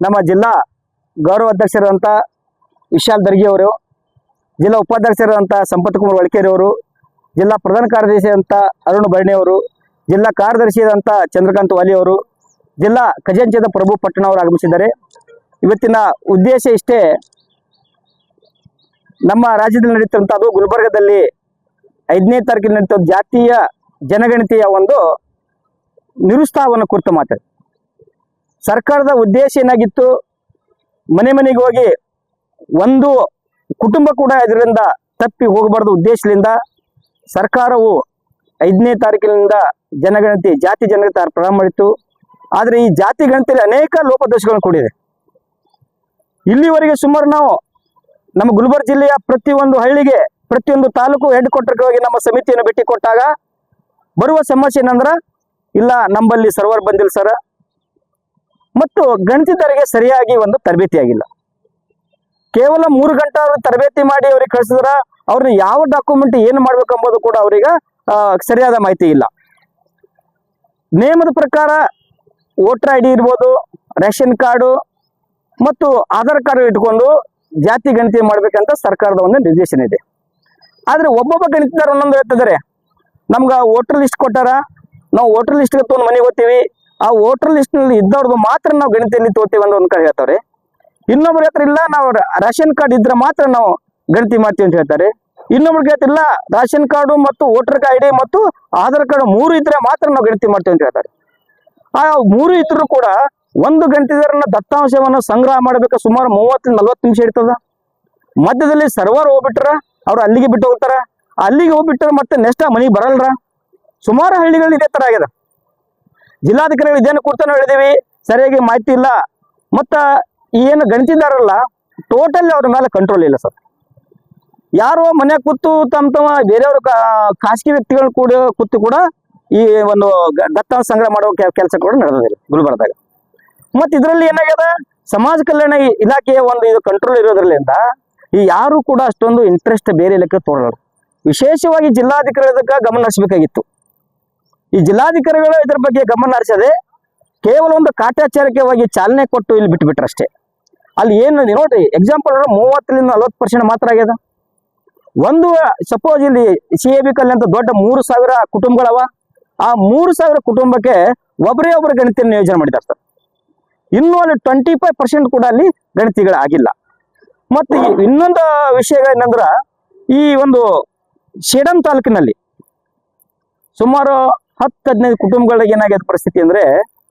ನಮ್ಮ ಜಿಲ್ಲಾ ಗೌರವ ಅಧ್ಯಕ್ಷರಾದಂಥ ವಿಶಾಲ್ ದರ್ಗಿ ಅವರು, ಜಿಲ್ಲಾ ಉಪಾಧ್ಯಕ್ಷರಾದಂಥ ಸಂಪತ್ ಕುಮಾರ್ ವಳಕೇರಿ ಅವರು, ಜಿಲ್ಲಾ ಪ್ರಧಾನ ಕಾರ್ಯದರ್ಶಿ ಅಂತ ಅರುಣ್ ಬರ್ಣಿ ಅವರು, ಜಿಲ್ಲಾ ಕಾರ್ಯದರ್ಶಿಯಾದಂಥ ಚಂದ್ರಕಾಂತ್ ವಾಲಿ ಅವರು, ಜಿಲ್ಲಾ ಖಜಾಂಚದ ಪ್ರಭು ಪಟ್ಟಣ ಅವರು ಆಗಮಿಸಿದ್ದಾರೆ. ಇವತ್ತಿನ ಉದ್ದೇಶ ಇಷ್ಟೇ, ನಮ್ಮ ರಾಜ್ಯದಲ್ಲಿ ನಡೀತಿರುವಂಥದ್ದು ಗುಲ್ಬರ್ಗದಲ್ಲಿ ಐದನೇ ತಾರೀಕಿನ ಜಾತೀಯ ಜನಗಣತಿಯ ಒಂದು ನಿರುತ್ಸಾಹವನ್ನು ಕುರಿತು ಮಾತಾಡಿ ಸರ್ಕಾರದ ಉದ್ದೇಶ ಏನಾಗಿತ್ತು? ಮನೆ ಮನೆಗೆ ಹೋಗಿ ಒಂದು ಕುಟುಂಬ ಕೂಡ ಇದರಿಂದ ತಪ್ಪಿ ಹೋಗಬಾರ್ದು ಉದ್ದೇಶದಿಂದ ಸರ್ಕಾರವು ಐದನೇ ತಾರೀಕಿನಿಂದ ಜನಗಣತಿ, ಜಾತಿ ಜನಗಣತಿ ಪ್ರಾರಂಭ ಮಾಡಿತ್ತು. ಆದರೆ ಈ ಜಾತಿ ಗಣತಿಯಲ್ಲಿ ಅನೇಕ ಲೋಪದೋಷಗಳನ್ನು ಕೂಡಿದೆ. ಇಲ್ಲಿವರೆಗೆ ಸುಮಾರು ನಾವು ನಮ್ಮ ಗುಲ್ಬರ್ಗ ಜಿಲ್ಲೆಯ ಪ್ರತಿಯೊಂದು ಹಳ್ಳಿಗೆ, ಪ್ರತಿಯೊಂದು ತಾಲೂಕು ಹೆಡ್ ಹೋಗಿ ನಮ್ಮ ಸಮಿತಿಯನ್ನು ಭೇಟಿ ಕೊಟ್ಟಾಗ ಬರುವ ಸಮಸ್ಯೆ ಏನಂದ್ರ, ಇಲ್ಲ ನಮ್ಮಲ್ಲಿ ಸರ್ವರ್ ಬಂದಿಲ್ಲ ಸರ್ ಮತ್ತು ಗಣಿತದವರಿಗೆ ಸರಿಯಾಗಿ ಒಂದು ತರಬೇತಿ ಆಗಿಲ್ಲ ಕೇವಲ ಮೂರು ಗಂಟೆ ಅವರು ತರಬೇತಿ ಮಾಡಿ ಅವ್ರಿಗೆ ಕಳಿಸಿದ್ರ ಅವ್ರನ್ನ ಯಾವ ಡಾಕ್ಯುಮೆಂಟ್ ಏನು ಮಾಡ್ಬೇಕು ಅಂಬೋದು ಕೂಡ ಅವ್ರಿಗೆ ಸರಿಯಾದ ಮಾಹಿತಿ ಇಲ್ಲ. ನಿಯಮದ ಪ್ರಕಾರ ವೋಟರ್ ಐ ಡಿ ಇರ್ಬೋದು, ರೇಷನ್ ಕಾರ್ಡು ಮತ್ತು ಆಧಾರ್ ಕಾರ್ಡ್ ಇಟ್ಕೊಂಡು ಜಾತಿ ಗಣತಿ ಮಾಡ್ಬೇಕಂತ ಸರ್ಕಾರದ ಒಂದು ನಿರ್ದೇಶನ ಇದೆ. ಆದ್ರೆ ಒಬ್ಬೊಬ್ಬ ಗಣಿತದಾರ ಒಂದೊಂದು ಹೇಳ್ತಿದ್ದಾರೆ. ನಮ್ಗೆ ವೋಟರ್ ಲಿಸ್ಟ್ ಕೊಟ್ಟಾರ, ನಾವು ವೋಟರ್ ಲಿಸ್ಟ್ ತೊಗೊಂಡು ಮನೆಗೆ ಹೋಗ್ತೀವಿ ಆ ವೋಟರ್ ಲಿಸ್ಟ್ನಲ್ಲಿ ಇದ್ದವ್ರದ್ದು ಮಾತ್ರ ನಾವು ಗಣಿತಿಯಲ್ಲಿ ತೋತೀವಿ ಅಂತ ಒಂದು ಕಡೆ ಹೇಳ್ತಾರೆ. ಇನ್ನೊಬ್ರ ಹತ್ರ ಇಲ್ಲ, ನಾವು ರೇಷನ್ ಕಾರ್ಡ್ ಇದ್ರೆ ಮಾತ್ರ ನಾವು ಗಣತಿ ಮಾಡ್ತೀವಿ ಅಂತ ಹೇಳ್ತಾರೆ. ಇನ್ನೊಬ್ರಿಗೆ ಇಲ್ಲ ರೇಷನ್ ಕಾರ್ಡು ಮತ್ತು ವೋಟರ್ ಐಡಿ ಮತ್ತು ಆಧಾರ್ ಕಾರ್ಡ್ ಮೂರು ಇದ್ರೆ ಮಾತ್ರ ನಾವು ಗಣತಿ ಮಾಡ್ತೀವಿ ಅಂತ ಹೇಳ್ತಾರೆ. ಆ ಮೂರು ಇದ್ರು ಕೂಡ ಒಂದು ಗಂಟೆದಾರನ ದತ್ತಾಂಶವನ್ನು ಸಂಗ್ರಹ ಮಾಡಬೇಕು? ಸುಮಾರು ಮೂವತ್ತು, ನಲ್ವತ್ತು ನಿಮಿಷ ಇರ್ತದ ಮಧ್ಯದಲ್ಲಿ ಸರ್ವರ್ ಹೋಗ್ಬಿಟ್ರ ಅವ್ರು ಅಲ್ಲಿಗೆ ಬಿಟ್ಟು ಹೋಗ್ತಾರ? ಅಲ್ಲಿಗೆ ಹೋಗ್ಬಿಟ್ರೆ ಮತ್ತೆ ನೆಕ್ಸ್ಟ್ ಮನೆಗೆ ಬರಲ್ರ? ಸುಮಾರು ಹಳ್ಳಿಗಳಲ್ಲಿ ಇದೇ ತರ ಆಗ್ಯದ ಜಿಲ್ಲಾಧಿಕಾರಿಗಳು ಇದೇನು ಕೊಡ್ತಾನೆ ಹೇಳಿದೀವಿ, ಸರಿಯಾಗಿ ಮಾಹಿತಿ ಇಲ್ಲ. ಮತ್ತ ಏನು ಗಣಿತಿದಾರಲ್ಲ ಟೋಟಲಿ ಅವ್ರ ಮೇಲೆ ಕಂಟ್ರೋಲ್ ಇಲ್ಲ ಸರ್. ಯಾರೋ ಮನೆ ಕೂತು ತಮ್ಮ ತಮ್ಮ ಬೇರೆಯವರು ಖಾಸಗಿ ವ್ಯಕ್ತಿಗಳು ಕೂಡ ಕೂತು ಕೂಡ ಈ ಒಂದು ದತ್ತಾಂಶ ಸಂಗ್ರಹ ಮಾಡುವ ಕೆಲಸ ಕೂಡ ನಡೆದಿಲ್ಲ ಗುಲ್ಬರ್ಗದಾಗ. ಮತ್ತೆ ಇದರಲ್ಲಿ ಏನಾಗ್ಯದ, ಸಮಾಜ ಕಲ್ಯಾಣ ಇಲಾಖೆಯ ಒಂದು ಇದು ಕಂಟ್ರೋಲ್ ಇರೋದ್ರಲ್ಲಿಂದ ಈ ಯಾರು ಕೂಡ ಅಷ್ಟೊಂದು ಇಂಟ್ರೆಸ್ಟ್ ಬೇರೆ ಲೆಕ್ಕ ತೋರಲ್ಲ. ವಿಶೇಷವಾಗಿ ಜಿಲ್ಲಾಧಿಕಾರಿ ಗಮನ ಹರಿಸಬೇಕಾಗಿತ್ತು. ಈ ಜಿಲ್ಲಾಧಿಕಾರಿಗಳು ಇದರ ಬಗ್ಗೆ ಗಮನ ಹರಿಸದೆ ಕೇವಲ ಒಂದು ಕಾಟಾಚಾರಕವಾಗಿ ಚಾಲನೆ ಕೊಟ್ಟು ಇಲ್ಲಿ ಬಿಟ್ಬಿಟ್ರು ಅಷ್ಟೇ. ಅಲ್ಲಿ ಏನು ನೋಡ್ರಿ ಎಕ್ಸಾಂಪಲ್ ಮೂವತ್ತರಿಂದ ನಲ್ವತ್ತು ಪರ್ಸೆಂಟ್ ಮಾತ್ರ ಆಗ್ಯದ. ಒಂದು ಸಪೋಸ್ ಇಲ್ಲಿ ಸಿ ಎ ಬಿ ಕಲ್ಲಿ ಅಂತ ದೊಡ್ಡ ಮೂರು ಸಾವಿರ ಕುಟುಂಬಗಳವ. ಆ ಮೂರು ಸಾವಿರ ಕುಟುಂಬಕ್ಕೆ ಒಬ್ಬರೇ ಒಬ್ಬರು ಗಣಿತ ನಿಯೋಜನೆ ಮಾಡಿದ್ದಾರೆ ಸರ್. ಇನ್ನೂ ಅಲ್ಲಿ ಟ್ವೆಂಟಿ ಫೈವ್ ಪರ್ಸೆಂಟ್ ಕೂಡ ಅಲ್ಲಿ ಗಣಿತಿಗಳು ಆಗಿಲ್ಲ ಮತ್ತು ಇನ್ನೊಂದು ವಿಷಯ ಏನಂದ್ರ, ಈ ಒಂದು ಶೇಡಂ ತಾಲೂಕಿನಲ್ಲಿ ಸುಮಾರು ಹತ್ತು ಹದಿನೈದು ಕುಟುಂಬಗಳಿಗೆ ಏನಾಗ್ಯದ ಪರಿಸ್ಥಿತಿ ಅಂದ್ರೆ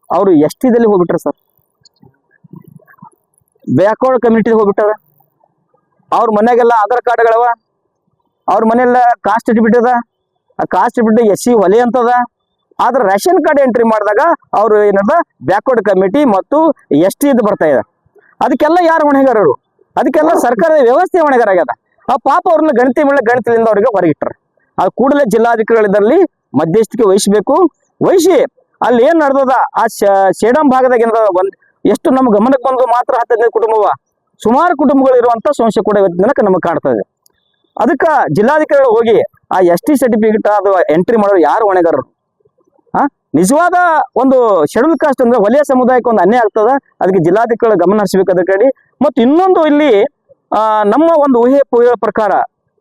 ಅವರು ಎಸ್ ಟಿದಲ್ಲಿ ಹೋಗ್ಬಿಟ್ರು ಸರ್? ಬ್ಯಾಕ್ವರ್ಡ್ ಕಮ್ಯುನಿಟಿ ಹೋಗ್ಬಿಟ್ಟಾರ? ಅವ್ರ ಮನೆಗೆಲ್ಲ ಆಧಾರ್ ಕಾರ್ಡ್ಗಳವ? ಅವ್ರ ಮನೆಯೆಲ್ಲ ಕಾಸ್ಟ್ ಅದ? ಆ ಕಾಸ್ಟ್ ಸರ್ಟಿಫಿಕೇಟ್ ಎಸ್ ಸಿ ಒಲೆ ಅಂತದ? ಆದ್ರೆ ರೇಷನ್ ಕಾರ್ಡ್ ಎಂಟ್ರಿ ಮಾಡಿದಾಗ ಅವರು ಏನದ? ಬ್ಯಾಕ್ವರ್ಡ್ ಕಮಿಟಿ ಮತ್ತು ಎಸ್ ಟಿ ಇದು ಬರ್ತಾ ಇದೆ. ಅದಕ್ಕೆಲ್ಲ ಯಾರು ಹೊಣೆಗಾರರು? ಅದಕ್ಕೆಲ್ಲ ಸರ್ಕಾರದ ವ್ಯವಸ್ಥೆ ಹೊಣೆಗಾರ ಆಗ್ಯದ ಆ ಪಾಪ ಅವ್ರನ್ನ ಗಣತಿ ಮೇಲೆ ಗಣಿತದಿಂದ ಅವರಿಗೆ ಹೊರಗಿಟ್ರು ಆ ಕೂಡಲೇ ಜಿಲ್ಲಾಧಿಕಾರಿಗಳಿದ್ರಲ್ಲಿ ಮಧ್ಯಸ್ಥಿಕೆ ವಹಿಸಬೇಕು. ವಹಿಸಿ ಅಲ್ಲಿ ಏನ್ ನಡೆದದ? ಆ ಶೇಡಂ ಭಾಗದಾಗ ಏನದ ಒಂದ್, ಎಷ್ಟು ನಮ್ಮ ಗಮನಕ್ಕೆ ಬಂದು ಮಾತ್ರ ಹತ್ತೈದು ಕುಟುಂಬವ. ಸುಮಾರು ಕುಟುಂಬಗಳು ಇರುವಂತ ಸಮಸ್ಯೆ ಕೂಡ ಇವತ್ತಿನ ದಿನಕ್ಕೆ ನಮಗೆ ಕಾಣ್ತಾ ಇದೆ. ಅದಕ್ಕೆ ಜಿಲ್ಲಾಧಿಕಾರಿಗಳು ಹೋಗಿ ಆ ಎಸ್ ಟಿ ಸರ್ಟಿಫಿಕೇಟ್ ಅದು ಎಂಟ್ರಿ ಮಾಡೋರು ಯಾರು ಹೊಣೆಗಾರರು? ಆ? ನಿಜವಾದ ಒಂದು ಶೆಡ್ಯೂಲ್ ಕಾಸ್ಟ್ ಅಂದ್ರೆ ವಲಯ ಸಮುದಾಯಕ್ಕೆ ಒಂದು ಅನ್ಯಾಯ ಆಗ್ತದ. ಅದಕ್ಕೆ ಜಿಲ್ಲಾಧಿಕಾರಿಗಳು ಗಮನ ಹರಿಸಬೇಕು ಅದಕ್ಕೆ ಮತ್ತು ಇನ್ನೊಂದು ಇಲ್ಲಿ ನಮ್ಮ ಒಂದು ಊಹೆ ಪ್ರಕಾರ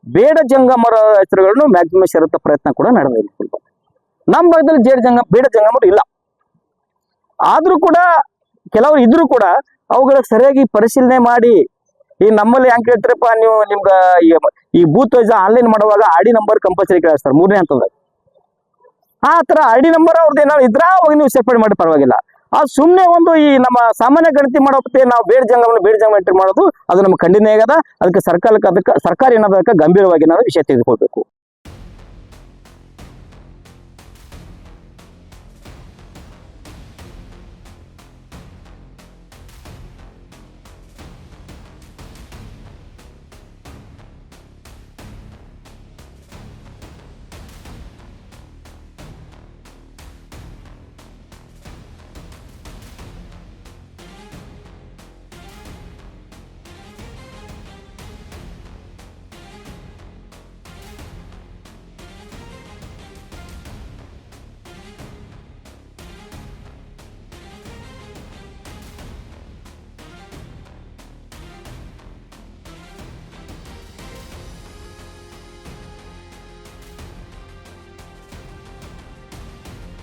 ಬೇಡ ಜಂಗಮರ ಹೆಸರುಗಳನ್ನು ಮ್ಯಾಕ್ಸಿಮಮ್ ಶರತ್ತ ಪ್ರಯತ್ನ ಕೂಡ ನಡೆದಿದೆ ನಮ್ಮ ಭಾಗದಲ್ಲಿ ಜೇಡ ಜಂಗ, ಬೇಡ ಜಂಗಮರು ಇಲ್ಲ. ಆದ್ರೂ ಕೂಡ ಕೆಲವರು ಇದ್ರೂ ಕೂಡ ಅವುಗಳ ಸರಿಯಾಗಿ ಪರಿಶೀಲನೆ ಮಾಡಿ, ಈ ನಮ್ಮಲ್ಲಿ ಹೆಂಗ್ ಕೇಳ್ತಾರಪ್ಪ ನೀವು ನಿಮ್ಗ ಈ- ಬೂತ್ ವೈಸ್ ಆನ್ಲೈನ್ ಮಾಡುವಾಗ ಆಡಿ ನಂಬರ್ ಕಂಪಲ್ಸರಿ ಕೇಳಿಸ್ತಾರೆ, ಮೂರನೇ ಹಂತದ ಆ ತರ ಆರ್ ಡಿ ನಂಬರ್ ಅವ್ರದ್ದು ಏನಾದ್ರು ಇದ್ರ, ಅವಾಗ ನೀವು ಸೇರ್ಪಡೆ ಮಾಡಿ ಪರವಾಗಿಲ್ಲ. ಆ ಸುಮ್ಮನೆ ಒಂದು ಈ ನಮ್ಮ ಸಾಮಾನ್ಯ ಗಣತಿ ಮಾಡೋಕೆ ನಾವು ಬೇರೆ ಜಂಗಮನ ಬೇರೆ ಜಂಗಮ ಎಂಟ್ರಿ ಮಾಡೋದು, ಅದು ನಮ್ಗೆ ಖಂಡನೆ ಆಗದ ಅದಕ್ಕೆ ಸರ್ಕಾರಕ್ಕೆ ಅದಕ್ಕೆ ಸರ್ಕಾರ ಏನದಕ್ಕೆ ಗಂಭೀರವಾಗಿ ನಾವು ವಿಷಯ ತೆಗೆದುಕೊಳ್ಬೇಕು.